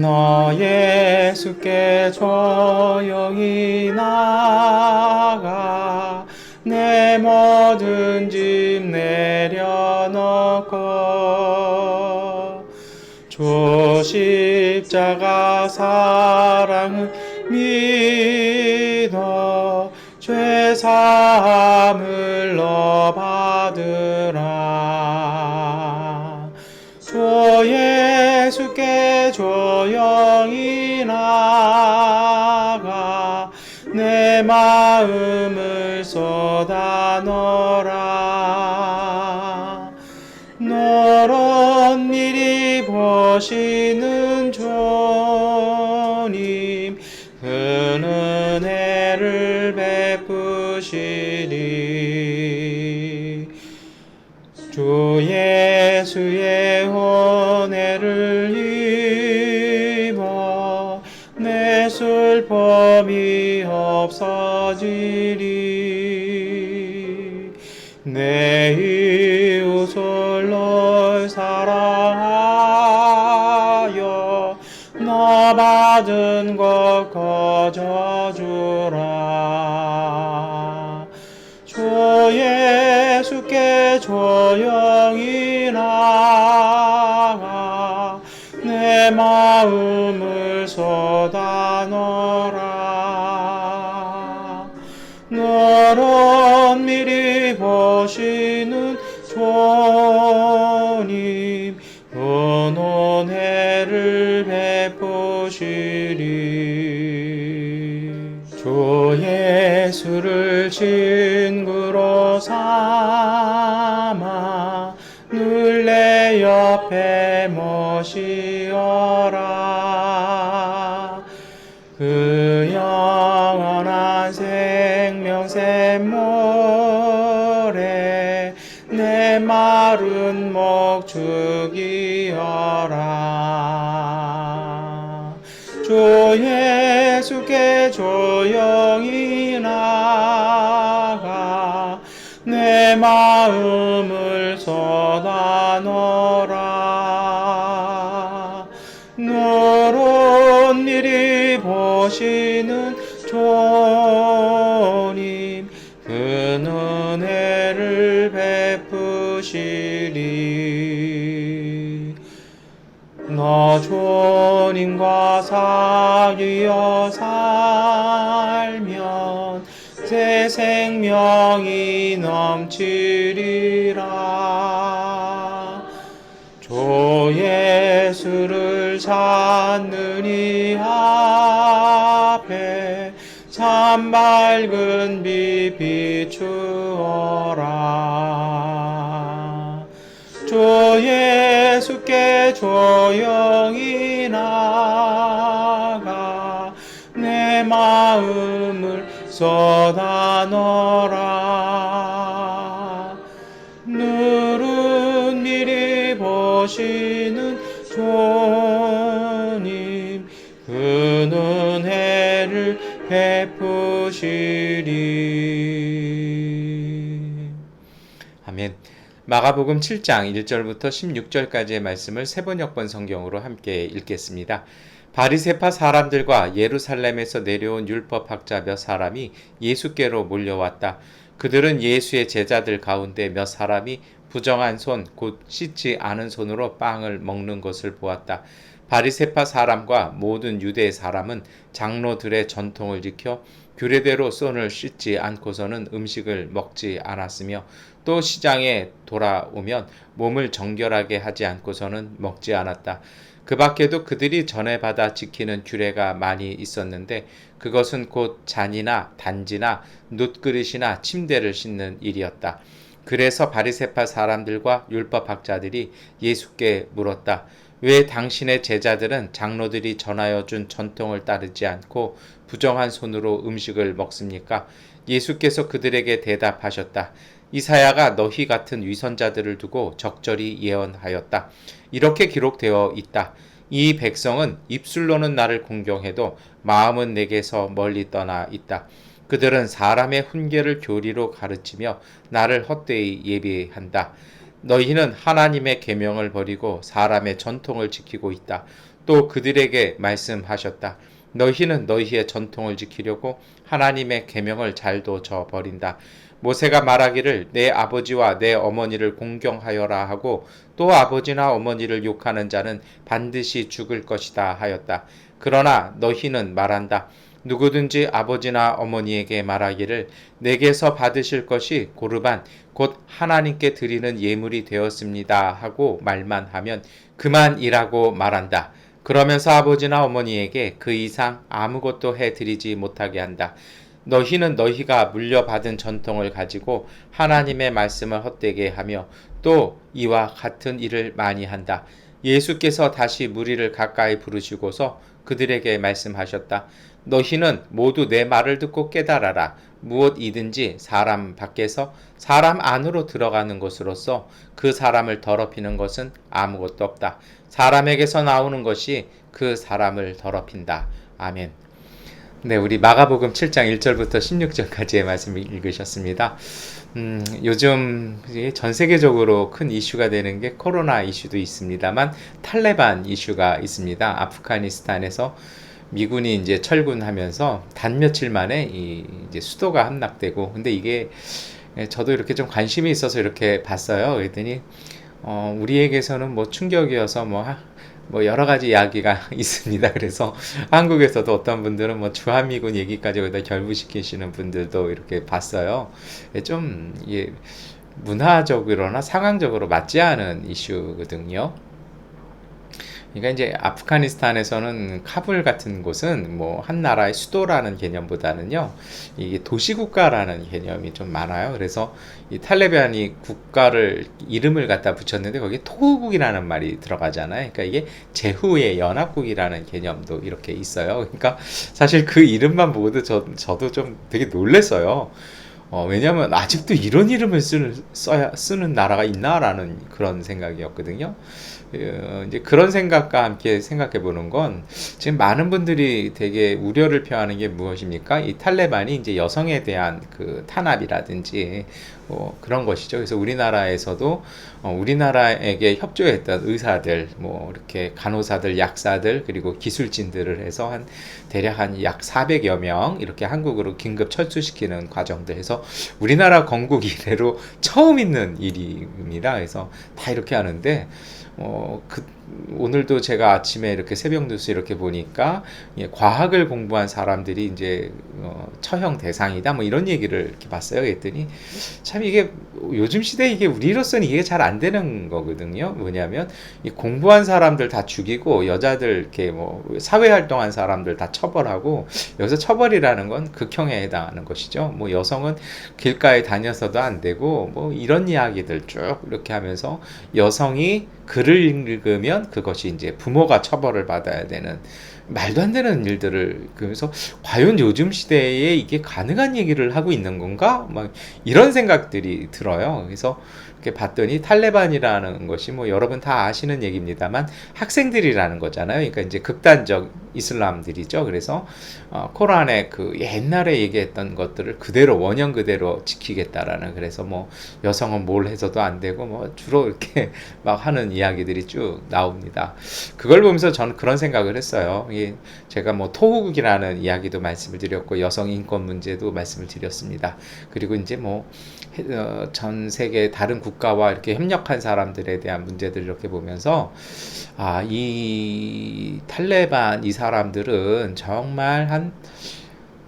너 예수께 조용히 나가 내 모든 짐 내려놓고 주 십자가 사랑을 믿어 죄 사함을 너 받으라 예수께 조용히 나가 내 마음을 쏟아 놓으라. 너런 일이 보시는 슬픔이 없어지리. 내 이웃을 널 사랑하여 너 받은 것 거저 주라. 주 예수께 조용히 나가 내 마음을 쏟아 놓으라 너런 미리 보시는 주님 은혜를 베푸시리. 주 예수를 친구로 삼아 늘 내 옆에 모시어라. 그 마른 목 죽이어라. 주 예수께 조용히 나가 내 마음을 쏟아 놓으라. 너런 일이 보시 주님과 사귀어 살면 새 생명이 넘치리라. 주 예수를 찾는 이 앞에 참 밝은 빛 비추어라 주 예수께 조용히 나가 내 마음을 쏟아 놓으라 누른 미리 보시는 주님 그 은혜를 베푸시리 아멘. 마가복음 7장 1절부터 16절까지의 말씀을 세번역번 성경으로 함께 읽겠습니다. 바리세파 사람들과 예루살렘에서 내려온 율법학자 몇 사람이 예수께로 몰려왔다. 그들은 예수의 제자들 가운데 몇 사람이 부정한 손, 곧 씻지 않은 손으로 빵을 먹는 것을 보았다. 바리세파 사람과 모든 유대 사람은 장로들의 전통을 지켜 규례대로 손을 씻지 않고서는 음식을 먹지 않았으며 또 시장에 돌아오면 몸을 정결하게 하지 않고서는 먹지 않았다. 그 밖에도 그들이 전에 받아 지키는 규례가 많이 있었는데 그것은 곧 잔이나 단지나 놋그릇이나 침대를 씻는 일이었다. 그래서 바리세파 사람들과 율법학자들이 예수께 물었다. 왜 당신의 제자들은 장로들이 전하여 준 전통을 따르지 않고 부정한 손으로 음식을 먹습니까? 예수께서 그들에게 대답하셨다. 이사야가 너희 같은 위선자들을 두고 적절히 예언하였다. 이렇게 기록되어 있다. 이 백성은 입술로는 나를 공경해도 마음은 내게서 멀리 떠나 있다. 그들은 사람의 훈계를 교리로 가르치며 나를 헛되이 예비한다. 너희는 하나님의 계명을 버리고 사람의 전통을 지키고 있다. 또 그들에게 말씀하셨다. 너희는 너희의 전통을 지키려고 하나님의 계명을 잘도 저 버린다. 모세가 말하기를 내 아버지와 내 어머니를 공경하여라 하고 또 아버지나 어머니를 욕하는 자는 반드시 죽을 것이다 하였다. 그러나 너희는 말한다. 누구든지 아버지나 어머니에게 말하기를 내게서 받으실 것이 고르반 곧 하나님께 드리는 예물이 되었습니다 하고 말만 하면 그만이라고 말한다. 그러면서 아버지나 어머니에게 그 이상 아무것도 해 드리지 못하게 한다. 너희는 너희가 물려받은 전통을 가지고 하나님의 말씀을 헛되게 하며 또 이와 같은 일을 많이 한다. 예수께서 다시 무리를 가까이 부르시고서 그들에게 말씀하셨다. 너희는 모두 내 말을 듣고 깨달아라. 무엇이든지 사람 밖에서 사람 안으로 들어가는 것으로서 그 사람을 더럽히는 것은 아무것도 없다. 사람에게서 나오는 것이 그 사람을 더럽힌다. 아멘. 네, 우리 마가복음 7장 1절부터 16절까지의 말씀을 읽으셨습니다. 음, 요즘 전 세계적으로 큰 이슈가 되는 게 코로나 이슈도 있습니다만 탈레반 이슈가 있습니다. 아프가니스탄에서 미군이 이제 철군하면서 단 며칠 만에 이 이제 수도가 함락되고 근데 이게 저도 이렇게 좀 관심이 있어서 이렇게 봤어요. 그랬더니 어, 우리에게서는 뭐 충격이어서 뭐, 뭐 여러 가지 이야기가 있습니다. 그래서 한국에서도 어떤 분들은 뭐 주한미군 얘기까지 여기다 결부시키시는 분들도 이렇게 봤어요. 좀 예, 문화적으로나 상황적으로 맞지 않은 이슈거든요. 그러니까 이제 아프가니스탄에서는 카불 같은 곳은 뭐 한 나라의 수도라는 개념보다는요, 이게 도시국가라는 개념이 좀 많아요. 그래서 이 탈레반이 국가를 이름을 갖다 붙였는데 거기에 토국이라는 말이 들어가잖아요. 그러니까 이게 제후의 연합국이라는 개념도 이렇게 있어요. 그러니까 사실 그 이름만 보고도 저, 저도 좀 되게 놀랬어요. 어, 왜냐면 아직도 이런 이름을 쓰는, 써야, 쓰는 나라가 있나라는 그런 생각이었거든요. 어, 이제 그런 생각과 함께 생각해 보는 건 지금 많은 분들이 되게 우려를 표하는 게 무엇입니까? 이 탈레반이 이제 여성에 대한 그 탄압이라든지 뭐 그런 것이죠. 그래서 우리나라에서도 어, 우리나라에게 협조했던 의사들, 뭐 이렇게 간호사들, 약사들 그리고 기술진들을 해서 한 대략 한 약 400여 명 이렇게 한국으로 긴급 철수시키는 과정들 해서 우리나라 건국 이래로 처음 있는 일입니다. 그래서 다 이렇게 하는데 어, 그, 오늘도 제가 아침에 이렇게 새벽 뉴스 이렇게 보니까 예, 과학을 공부한 사람들이 이제 어, 처형 대상이다 뭐 이런 얘기를 이렇게 봤어요. 그랬더니 참 이게 요즘 시대에 이게 우리로서는 이게 잘 안 되는 거거든요. 뭐냐면 이 공부한 사람들 다 죽이고 여자들 이렇게 뭐 사회 활동한 사람들 다 처벌하고 여기서 처벌이라는 건 극형에 해당하는 것이죠. 뭐 여성은 길가에 다녀서도 안 되고 뭐 이런 이야기들 쭉 이렇게 하면서 여성이 글을 읽으면 그것이 이제 부모가 처벌을 받아야 되는 말도 안 되는 일들을 그래서 과연 요즘 시대에 이게 가능한 얘기를 하고 있는 건가? 막 이런 생각들이 들어요. 그래서 이렇게 봤더니 탈레반이라는 것이 뭐 여러분 다 아시는 얘기입니다만 학생들이라는 거잖아요. 그러니까 이제 극단적 이슬람들이죠. 그래서 어, 코란에 그 옛날에 얘기했던 것들을 그대로 원형 그대로 지키겠다라는 그래서 뭐 여성은 뭘 해서도 안 되고 뭐 주로 이렇게 막 하는 이야기들이 쭉 나옵니다. 그걸 보면서 저는 그런 생각을 했어요. 이게 제가 뭐 토흑이라는 이야기도 말씀을 드렸고 여성 인권 문제도 말씀을 드렸습니다. 그리고 이제 뭐 전 어, 세계 다른 국가와 이렇게 협력한 사람들에 대한 문제들 이렇게 보면서 아 이 탈레반 이 사람들은 정말 한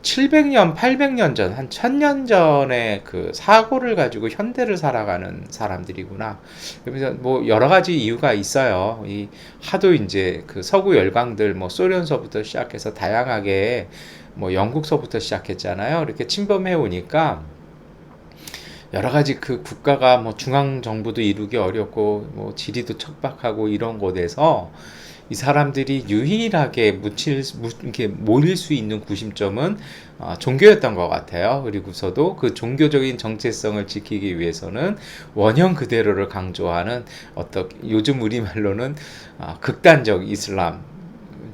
700년, 800년 전, 한 1000년 전에 그 사고를 가지고 현대를 살아가는 사람들이구나. 그래서 뭐 여러 가지 이유가 있어요. 이 하도 이제 그 서구 열강들 뭐 소련서부터 시작해서 다양하게 뭐 영국서부터 시작했잖아요. 이렇게 침범해 오니까 여러 가지 그 국가가 뭐 중앙 정부도 이루기 어렵고 뭐 지리도 척박하고 이런 곳에서 이 사람들이 유일하게 묻힐 묻, 이렇게 모일 수 있는 구심점은 어, 종교였던 것 같아요. 그리고서도 그 종교적인 정체성을 지키기 위해서는 원형 그대로를 강조하는 어떤 요즘 우리 말로는 어, 극단적 이슬람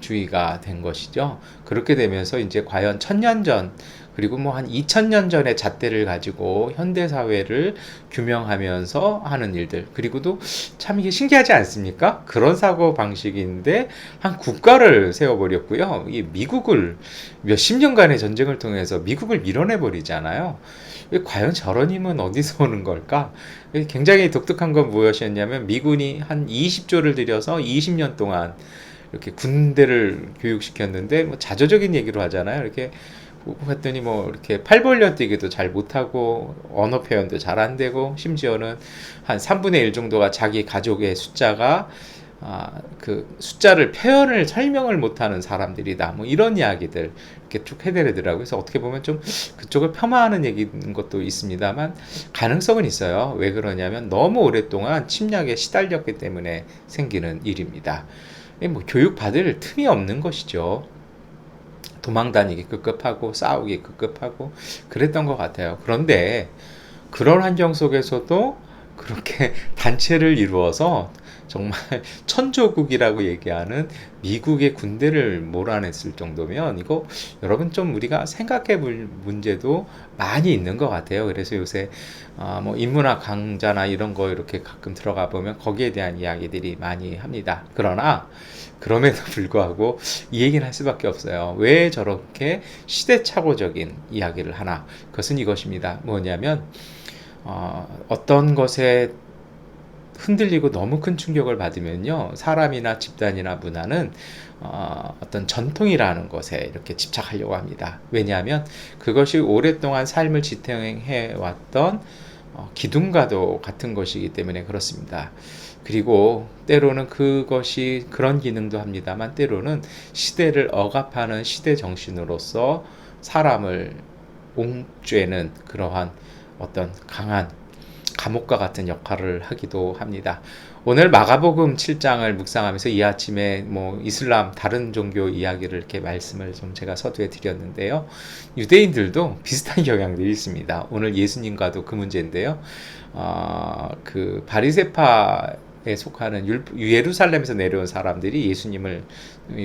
주의가 된 것이죠. 그렇게 되면서 이제 과연 천년 전 그리고 뭐 한 2000년 전의 잣대를 가지고 현대 사회를 규명하면서 하는 일들 그리고도 참 이게 신기하지 않습니까? 그런 사고 방식인데 한 국가를 세워 버렸고요. 이 미국을 몇십 년간의 전쟁을 통해서 미국을 밀어내 버리잖아요. 과연 저런 힘은 어디서 오는 걸까? 굉장히 독특한 건 무엇이었냐면 미군이 한 20조를 들여서 20년 동안 이렇게 군대를 교육시켰는데 뭐 자조적인 얘기로 하잖아요. 이렇게 했더니 뭐 이렇게 팔 벌려 뛰기도 잘 못하고 언어 표현도 잘 안 되고 심지어는 한 3분의 1 정도가 자기 가족의 숫자가 아, 그 숫자를 표현을 설명을 못하는 사람들이다. 뭐 이런 이야기들 이렇게 쭉 해내더라고요. 그래서 어떻게 보면 좀 그쪽을 폄하하는 얘기인 것도 있습니다만 가능성은 있어요. 왜 그러냐면 너무 오랫동안 침략에 시달렸기 때문에 생기는 일입니다. 뭐 교육 받을 틈이 없는 것이죠. 도망다니기 급급하고 싸우기 급급하고 그랬던 것 같아요. 그런데 그런 환경 속에서도 그렇게 단체를 이루어서 정말 천조국이라고 얘기하는 미국의 군대를 몰아냈을 정도면 이거 여러분 좀 우리가 생각해 볼 문제도 많이 있는 것 같아요. 그래서 요새 어 뭐 인문학 강좌나 이런 거 이렇게 가끔 들어가 보면 거기에 대한 이야기들이 많이 합니다. 그러나 그럼에도 불구하고 이 얘기를 할 수밖에 없어요. 왜 저렇게 시대착오적인 이야기를 하나? 그것은 이것입니다. 뭐냐면 어, 어떤 것에 흔들리고 너무 큰 충격을 받으면요 사람이나 집단이나 문화는 어, 어떤 전통이라는 것에 이렇게 집착하려고 합니다. 왜냐하면 그것이 오랫동안 삶을 지탱해 왔던 어, 기둥과도 같은 것이기 때문에 그렇습니다. 그리고 때로는 그것이 그런 기능도 합니다만 때로는 시대를 억압하는 시대 정신으로서 사람을 옹죄는 그러한 어떤 강한 감옥과 같은 역할을 하기도 합니다. 오늘 마가복음 7장을 묵상하면서 이 아침에 뭐 이슬람 다른 종교 이야기를 이렇게 말씀을 좀 제가 서두에 드렸는데요. 유대인들도 비슷한 경향들이 있습니다. 오늘 예수님과도 그 문제인데요. 어, 그 바리세파 에 속하는 예루살렘에서 내려온 사람들이 예수님을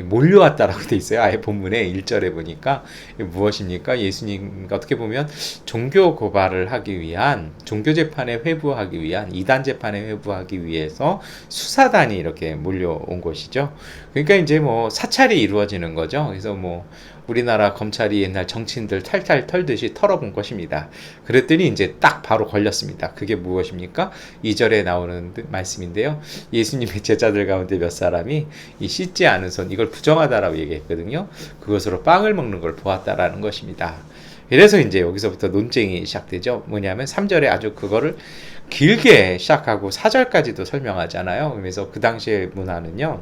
몰려왔다라고 돼 있어요. 아예 본문에 1절에 보니까 무엇입니까? 예수님 어떻게 보면 종교 고발을 하기 위한 종교 재판에 회부하기 위한 이단 재판에 회부하기 위해서 수사단이 이렇게 몰려온 것이죠. 그러니까 이제 뭐 사찰이 이루어지는 거죠. 그래서 뭐 우리나라 검찰이 옛날 정치인들 탈탈 털듯이 털어본 것입니다. 그랬더니 이제 딱 바로 걸렸습니다. 그게 무엇입니까? 2절에 나오는 말씀인데요. 예수님의 제자들 가운데 몇 사람이 이 씻지 않은 손 이걸 부정하다라고 얘기했거든요. 그것으로 빵을 먹는 걸 보았다라는 것입니다. 그래서 이제 여기서부터 논쟁이 시작되죠. 뭐냐면 3절에 아주 그거를 길게 시작하고 4절까지도 설명하잖아요. 그래서 그 당시의 문화는요.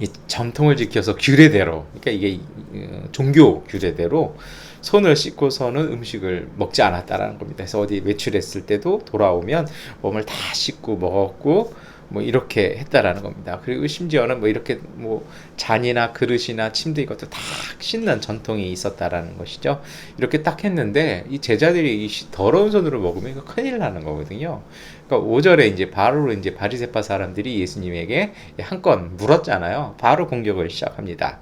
이 전통을 지켜서 규례대로 그러니까 이게 어, 종교 규례대로 손을 씻고서는 음식을 먹지 않았다라는 겁니다. 그래서 어디 외출했을 때도 돌아오면 몸을 다 씻고 먹었고 뭐 이렇게 했다라는 겁니다. 그리고 심지어는 뭐 이렇게 뭐 잔이나 그릇이나 침대 이것도 다 씻는 전통이 있었다라는 것이죠. 이렇게 딱 했는데 이 제자들이 이 더러운 손으로 먹으면 큰일 나는 거거든요. 그러니까 5절에 이제 바로 이제 바리새파 사람들이 예수님에게 한 건 물었잖아요. 바로 공격을 시작합니다.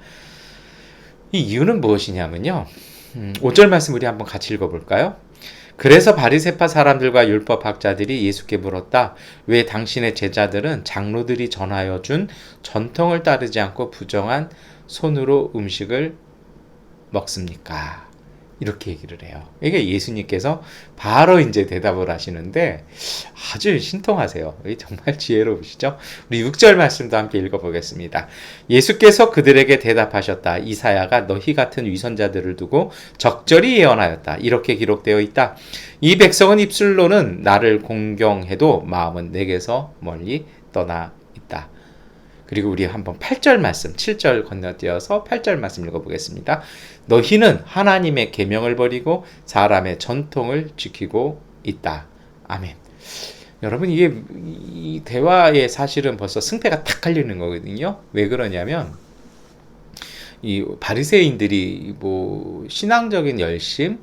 이 이유는 무엇이냐면요. 음, 5절 말씀 우리 한번 같이 읽어볼까요? 그래서 바리세파 사람들과 율법 학자들이 예수께 물었다. 왜 당신의 제자들은 장로들이 전하여 준 전통을 따르지 않고 부정한 손으로 음식을 먹습니까? 이렇게 얘기를 해요. 이게 예수님께서 바로 이제 대답을 하시는데 아주 신통하세요. 정말 지혜로우시죠? 우리 6절 말씀도 함께 읽어보겠습니다. 예수께서 그들에게 대답하셨다. 이사야가 너희 같은 위선자들을 두고 적절히 예언하였다. 이렇게 기록되어 있다. 이 백성은 입술로는 나를 공경해도 마음은 내게서 멀리 떠나 있다. 그리고 우리 한번 8절 말씀, 7절 건너뛰어서 8절 말씀 읽어보겠습니다. 너희는 하나님의 계명을 버리고 사람의 전통을 지키고 있다. 아멘. 여러분 이게 이 대화에 사실은 벌써 승패가 탁 갈리는 거거든요. 왜 그러냐면 이 바리새인들이 뭐 신앙적인 열심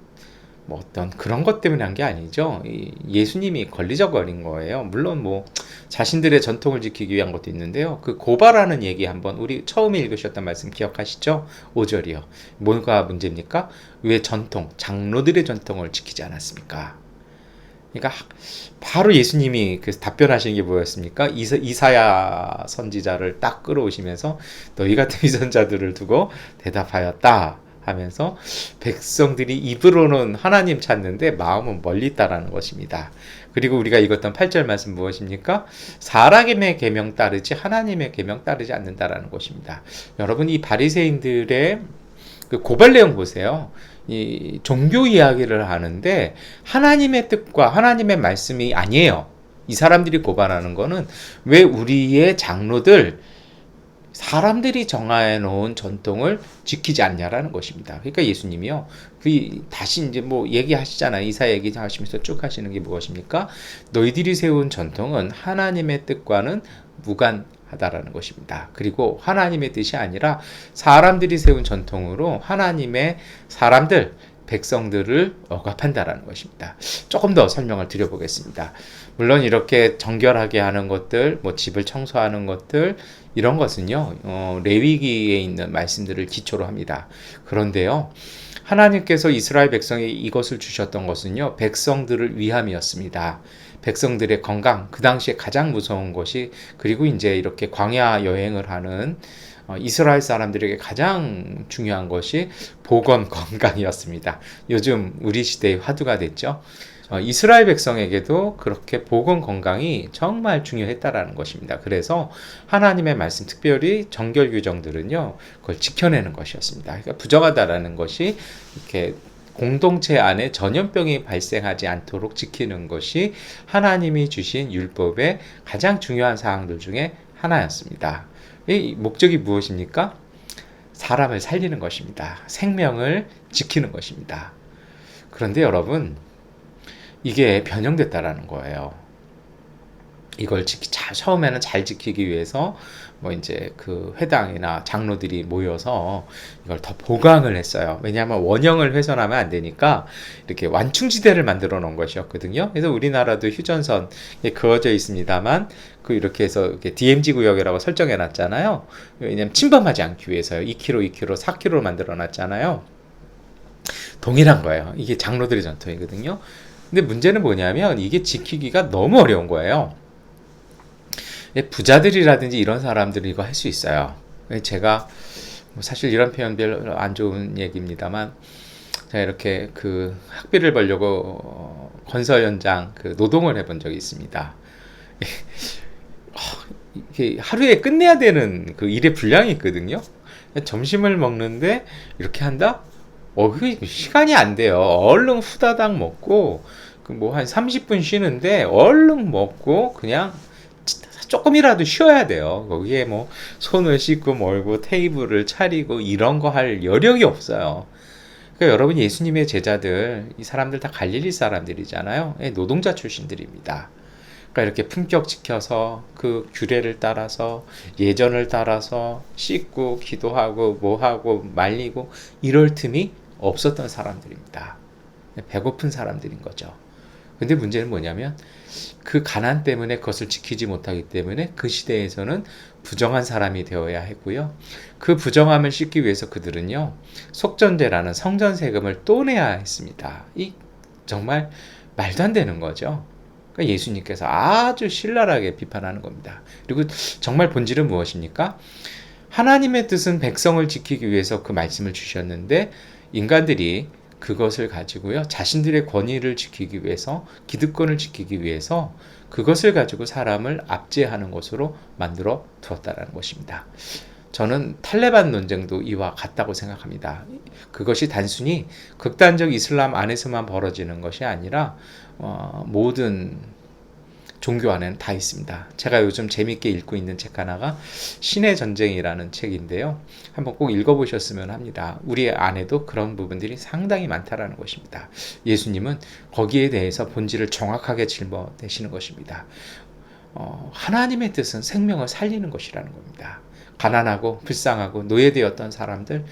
뭐 어떤 그런 것 때문에 한 게 아니죠. 예수님이 걸리적거린 거예요. 물론 뭐 자신들의 전통을 지키기 위한 것도 있는데요. 그 고발하는 얘기 한번 우리 처음에 읽으셨던 말씀 기억하시죠? 5절이요. 뭐가 문제입니까? 왜 전통, 장로들의 전통을 지키지 않았습니까? 그러니까 바로 예수님이 그 답변하시는 게 뭐였습니까? 이사, 이사야 선지자를 딱 끌어오시면서 너희 같은 위선자들을 두고 대답하였다. 하면서 백성들이 입으로는 하나님 찾는데 마음은 멀리 있다라는 것입니다. 그리고 우리가 읽었던 8절 말씀 무엇입니까? 사람의 계명 따르지 하나님의 계명 따르지 않는다라는 것입니다. 여러분 이 바리새인들의 그 고발 내용 보세요. 이 종교 이야기를 하는데 하나님의 뜻과 하나님의 말씀이 아니에요. 이 사람들이 고발하는 거는 왜 우리의 장로들 사람들이 정해 놓은 전통을 지키지 않냐라는 것입니다. 그러니까 예수님이요. 그 다시 이제 뭐 얘기하시잖아요. 이사 얘기 하시면서 쭉 하시는 게 무엇입니까? 너희들이 세운 전통은 하나님의 뜻과는 무관 하다라는 것입니다. 그리고 하나님의 뜻이 아니라 사람들이 세운 전통으로 하나님의 사람들 백성들을 억압한다라는 것입니다. 조금 더 설명을 드려보겠습니다. 물론 이렇게 정결하게 하는 것들, 뭐 집을 청소하는 것들 이런 것은요 어, 레위기에 있는 말씀들을 기초로 합니다. 그런데요 하나님께서 이스라엘 백성에 이것을 주셨던 것은요 백성들을 위함이었습니다. 백성들의 건강 그 당시에 가장 무서운 것이 그리고 이제 이렇게 광야 여행을 하는 어, 이스라엘 사람들에게 가장 중요한 것이 보건 건강이었습니다. 요즘 우리 시대의 화두가 됐죠. 어, 이스라엘 백성에게도 그렇게 보건 건강이 정말 중요했다라는 것입니다. 그래서 하나님의 말씀, 특별히 정결 규정들은요, 그걸 지켜내는 것이었습니다. 그러니까 부정하다라는 것이 이렇게 공동체 안에 전염병이 발생하지 않도록 지키는 것이 하나님이 주신 율법의 가장 중요한 사항들 중에 하나였습니다. 이 목적이 무엇입니까? 사람을 살리는 것입니다. 생명을 지키는 것입니다. 그런데 여러분, 이게 변형됐다라는 거예요. 이걸 지키, 자, 처음에는 잘 지키기 위해서 뭐 이제 그 회당이나 장로들이 모여서 이걸 더 보강을 했어요. 왜냐하면 원형을 훼손하면 안 되니까 이렇게 완충지대를 만들어 놓은 것이었거든요. 그래서 우리나라도 휴전선 그어져 있습니다만 그 이렇게 해서 이렇게 DMZ 구역이라고 설정해 놨잖아요. 왜냐하면 침범하지 않기 위해서요. 2km, 2km, 4km로 만들어 놨잖아요. 동일한 거예요. 이게 장로들의 전통이거든요. 근데 문제는 뭐냐면 이게 지키기가 너무 어려운 거예요. 부자들이라든지 이런 사람들이 이거 할 수 있어요. 제가 뭐 사실 이런 표현 별로 안 좋은 얘기입니다만 제가 이렇게 그 학비를 벌려고 건설 현장 그 노동을 해본 적이 있습니다. 이게 하루에 끝내야 되는 그 일의 분량이 있거든요. 점심을 먹는데 이렇게 한다? 어, 그 시간이 안 돼요. 얼른 후다닥 먹고, 그 뭐 한 30분 쉬는데, 얼른 먹고, 그냥 조금이라도 쉬어야 돼요. 거기에 뭐 손을 씻고 멀고 테이블을 차리고 이런 거 할 여력이 없어요. 그러니까 여러분 예수님의 제자들, 이 사람들 다 갈릴리 사람들이잖아요. 예, 노동자 출신들입니다. 그러니까 이렇게 품격 지켜서 그 규례를 따라서 예전을 따라서 씻고 기도하고 뭐 하고 말리고 이럴 틈이 없었던 사람들입니다. 배고픈 사람들인 거죠. 근데 문제는 뭐냐면 그 가난 때문에 그것을 지키지 못하기 때문에 그 시대에서는 부정한 사람이 되어야 했고요. 그 부정함을 씻기 위해서 그들은요, 속전제라는 성전 세금을 또 내야 했습니다. 이 정말 말도 안 되는 거죠. 그러니까 예수님께서 아주 신랄하게 비판하는 겁니다. 그리고 정말 본질은 무엇입니까? 하나님의 뜻은 백성을 지키기 위해서 그 말씀을 주셨는데 인간들이 그것을 가지고요. 자신들의 권위를 지키기 위해서 기득권을 지키기 위해서 그것을 가지고 사람을 압제하는 것으로 만들어 두었다라는 것입니다. 저는 탈레반 논쟁도 이와 같다고 생각합니다. 그것이 단순히 극단적 이슬람 안에서만 벌어지는 것이 아니라 어, 모든 종교 안에는 다 있습니다. 제가 요즘 재밌게 읽고 있는 책 하나가 신의 전쟁이라는 책인데요. 한번 꼭 읽어보셨으면 합니다. 우리 안에도 그런 부분들이 상당히 많다라는 것입니다. 예수님은 거기에 대해서 본질을 정확하게 짊어내시는 것입니다. 어, 하나님의 뜻은 생명을 살리는 것이라는 겁니다. 가난하고 불쌍하고 노예되었던 사람들,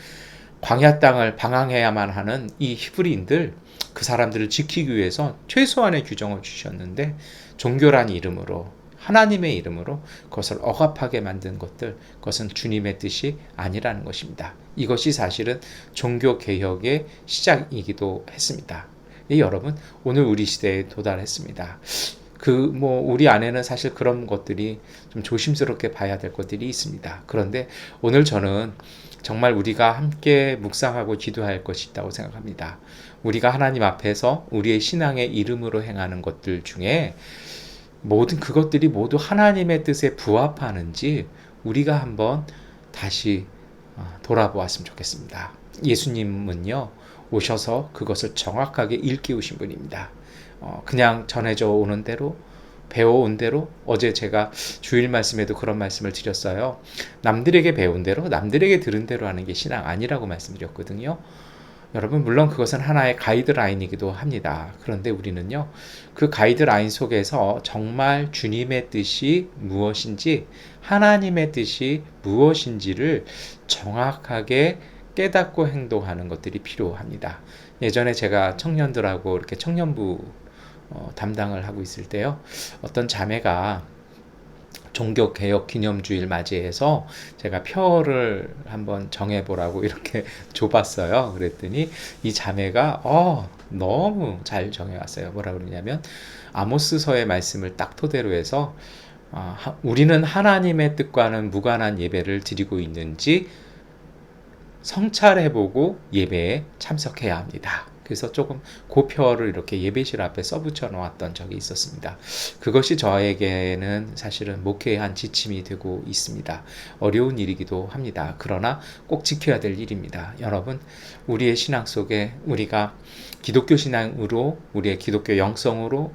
광야 땅을 방황해야만 하는 이 히브리인들, 그 사람들을 지키기 위해서 최소한의 규정을 주셨는데 종교란 이름으로 하나님의 이름으로 그것을 억압하게 만든 것들, 그것은 주님의 뜻이 아니라는 것입니다. 이것이 사실은 종교 개혁의 시작이기도 했습니다. 예, 여러분, 오늘 우리 시대에 도달했습니다. 그, 뭐, 우리 안에는 사실 그런 것들이 좀 조심스럽게 봐야 될 것들이 있습니다. 그런데 오늘 저는 정말 우리가 함께 묵상하고 기도할 것이 있다고 생각합니다. 우리가 하나님 앞에서 우리의 신앙의 이름으로 행하는 것들 중에 모든 그것들이 모두 하나님의 뜻에 부합하는지 우리가 한번 다시 어, 돌아보았으면 좋겠습니다. 예수님은요, 오셔서 그것을 정확하게 일깨우신 분입니다. 어, 그냥 전해져 오는 대로 배워온 대로 어제 제가 주일 말씀에도 그런 말씀을 드렸어요. 남들에게 배운 대로 남들에게 들은 대로 하는 게 신앙 아니라고 말씀드렸거든요. 여러분 물론 그것은 하나의 가이드라인이기도 합니다. 그런데 우리는요. 그 가이드라인 속에서 정말 주님의 뜻이 무엇인지 하나님의 뜻이 무엇인지를 정확하게 깨닫고 행동하는 것들이 필요합니다. 예전에 제가 청년들하고 이렇게 청년부 어, 담당을 하고 있을 때요. 어떤 자매가 종교 개혁 기념주일 맞이해서 제가 표를 한번 정해보라고 이렇게 줘봤어요. 그랬더니 이 자매가 어 너무 잘 정해왔어요. 뭐라 그러냐면 아모스서의 말씀을 딱 토대로 해서 어, 우리는 하나님의 뜻과는 무관한 예배를 드리고 있는지 성찰해보고 예배에 참석해야 합니다. 그래서 조금 고표를 이렇게 예배실 앞에 써붙여 놓았던 적이 있었습니다. 그것이 저에게는 사실은 목회의 지침이 되고 있습니다. 어려운 일이기도 합니다. 그러나 꼭 지켜야 될 일입니다. 여러분, 우리의 신앙 속에 우리가 기독교 신앙으로, 우리의 기독교 영성으로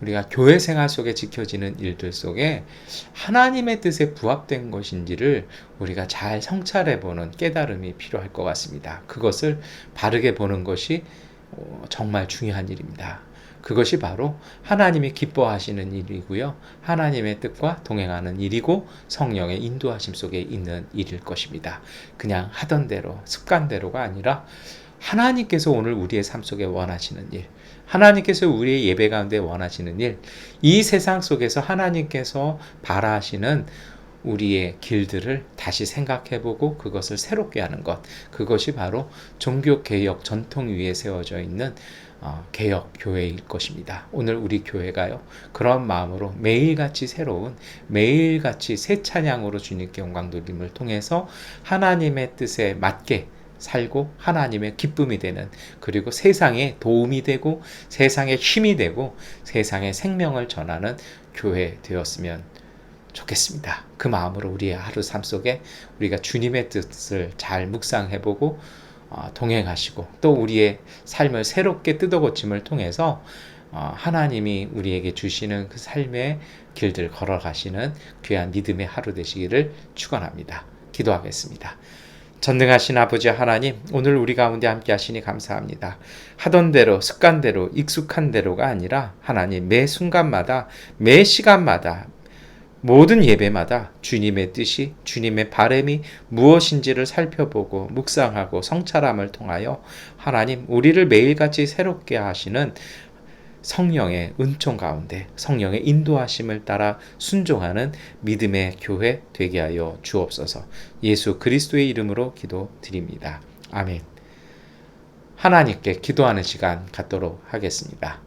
우리가 교회 생활 속에 지켜지는 일들 속에 하나님의 뜻에 부합된 것인지를 우리가 잘 성찰해 보는 깨달음이 필요할 것 같습니다. 그것을 바르게 보는 것이 어, 정말 중요한 일입니다. 그것이 바로 하나님이 기뻐하시는 일이고요. 하나님의 뜻과 동행하는 일이고 성령의 인도하심 속에 있는 일일 것입니다. 그냥 하던 대로 습관대로가 아니라 하나님께서 오늘 우리의 삶 속에 원하시는 일, 하나님께서 우리의 예배 가운데 원하시는 일, 이 세상 속에서 하나님께서 바라시는 우리의 길들을 다시 생각해보고 그것을 새롭게 하는 것. 그것이 바로 종교 개혁 전통 위에 세워져 있는 어, 개혁 교회일 것입니다. 오늘 우리 교회가요 그런 마음으로 매일같이 새로운 매일같이 새 찬양으로 주님께 영광 돌림을 통해서 하나님의 뜻에 맞게 살고 하나님의 기쁨이 되는 그리고 세상에 도움이 되고 세상에 힘이 되고 세상에 생명을 전하는 교회 되었으면 좋겠습니다. 그 마음으로 우리의 하루 삶 속에 우리가 주님의 뜻을 잘 묵상해보고 어, 동행하시고 또 우리의 삶을 새롭게 뜯어고침을 통해서 어, 하나님이 우리에게 주시는 그 삶의 길들 걸어가시는 귀한 믿음의 하루 되시기를 축원합니다. 기도하겠습니다. 전능하신 아버지 하나님, 오늘 우리 가운데 함께 하시니 감사합니다. 하던 대로, 습관대로, 익숙한 대로가 아니라 하나님 매 순간마다, 매 시간마다, 모든 예배마다 주님의 뜻이, 주님의 바램이 무엇인지를 살펴보고 묵상하고 성찰함을 통하여 하나님, 우리를 매일같이 새롭게 하시는 성령의 은총 가운데 성령의 인도하심을 따라 순종하는 믿음의 교회 되게 하여 주옵소서. 예수 그리스도의 이름으로 기도드립니다. 아멘. 하나님께 기도하는 시간 갖도록 하겠습니다.